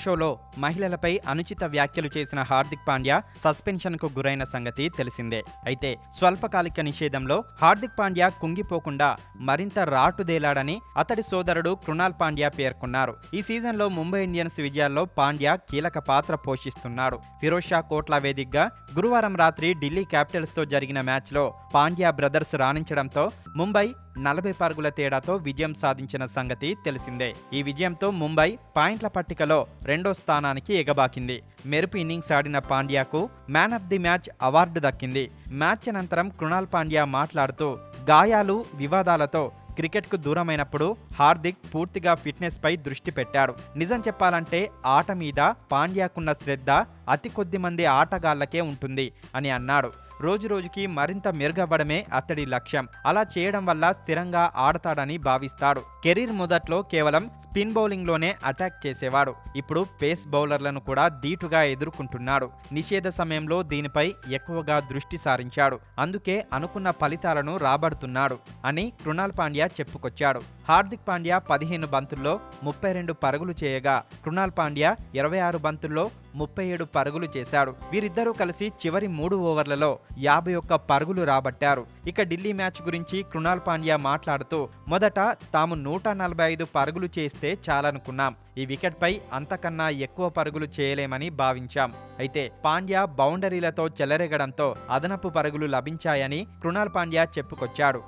Talk షోలో మహిళలపై అనుచిత వ్యాఖ్యలు చేసిన హార్దిక్ పాండ్యా సస్పెన్షన్కు గురైన సంగతి తెలిసిందే. అయితే స్వల్పకాలిక నిషేధంలో హార్దిక్ పాండ్యా కుంగిపోకుండా మరింత రాటుదేలాడని అతడి సోదరుడు కృణాల్ పాండ్యా పేర్కొన్నారు. ఈ సీజన్లో ముంబై ఇండియన్స్ విజయాల్లో పాండ్యా కీలక పాత్ర పోషిస్తున్నాడు. ఫిరోజ్ షా కోట్లా వేదికగా గురువారం రాత్రి ఢిల్లీ క్యాపిటల్స్తో జరిగిన మ్యాచ్లో పాండ్యా బ్రదర్స్ రాణించడంతో ముంబై నలభై పరుగుల తేడాతో విజయం సాధించిన సంగతి తెలిసిందే. ఈ విజయంతో ముంబై పాయింట్ల పట్టికలో రెండో స్థానానికి ఎగబాకింది. మెరుపు ఇన్నింగ్స్ ఆడిన పాండ్యాకు man of the match award దక్కింది. మ్యాచ్ అనంతరం కృణాల్ పాండ్యా మాట్లాడుతూ గాయాలు వివాదాలతో క్రికెట్కు దూరమైనప్పుడు హార్దిక్ పూర్తిగా ఫిట్నెస్పై దృష్టి పెట్టాడు. నిజం చెప్పాలంటే ఆట మీద పాండ్యాకున్న శ్రద్ధ అతి కొద్ది మంది ఆటగాళ్ళకే ఉంటుంది అని అన్నాడు. రోజు రోజుకి మరింత మెరుగవ్వడమే అతడి లక్ష్యం. అలా చేయడం వల్ల స్థిరంగా ఆడతాడని భావిస్తాడు. కెరీర్ మొదట్లో కేవలం స్పిన్ బౌలింగ్లోనే అటాక్ చేసేవాడు. ఇప్పుడు పేస్ బౌలర్లను కూడా ధీటుగా ఎదుర్కొంటున్నాడు. నిషేధ సమయంలో దీనిపై ఎక్కువగా దృష్టి సారించాడు. అందుకే అనుకున్న ఫలితాలను రాబడుతున్నాడు అని కృణాల్ పాండ్యా చెప్పుకొచ్చాడు. హార్దిక్ పాండ్యా పదిహేను బంతుల్లో ముప్పై రెండు పరుగులు చేయగా కృణాల్ పాండ్యా ఇరవై ఆరు బంతుల్లో ముప్పై ఏడు పరుగులు చేశాడు. వీరిద్దరూ కలిసి చివరి మూడు ఓవర్లలో యాభై ఒక్క పరుగులు రాబట్టారు. ఇక ఢిల్లీ మ్యాచ్ గురించి కృణాల్ పాండ్యా మాట్లాడుతూ మొదట తాము నూట నలభై ఐదు పరుగులు చేస్తే చాలనుకున్నాం. ఈ వికెట్పై అంతకన్నా ఎక్కువ పరుగులు చేయలేమని భావించాం. అయితే పాండ్యా బౌండరీలతో చెలరెగడంతో అదనపు పరుగులు లభించాయని కృణాల్ పాండ్యా చెప్పుకొచ్చాడు.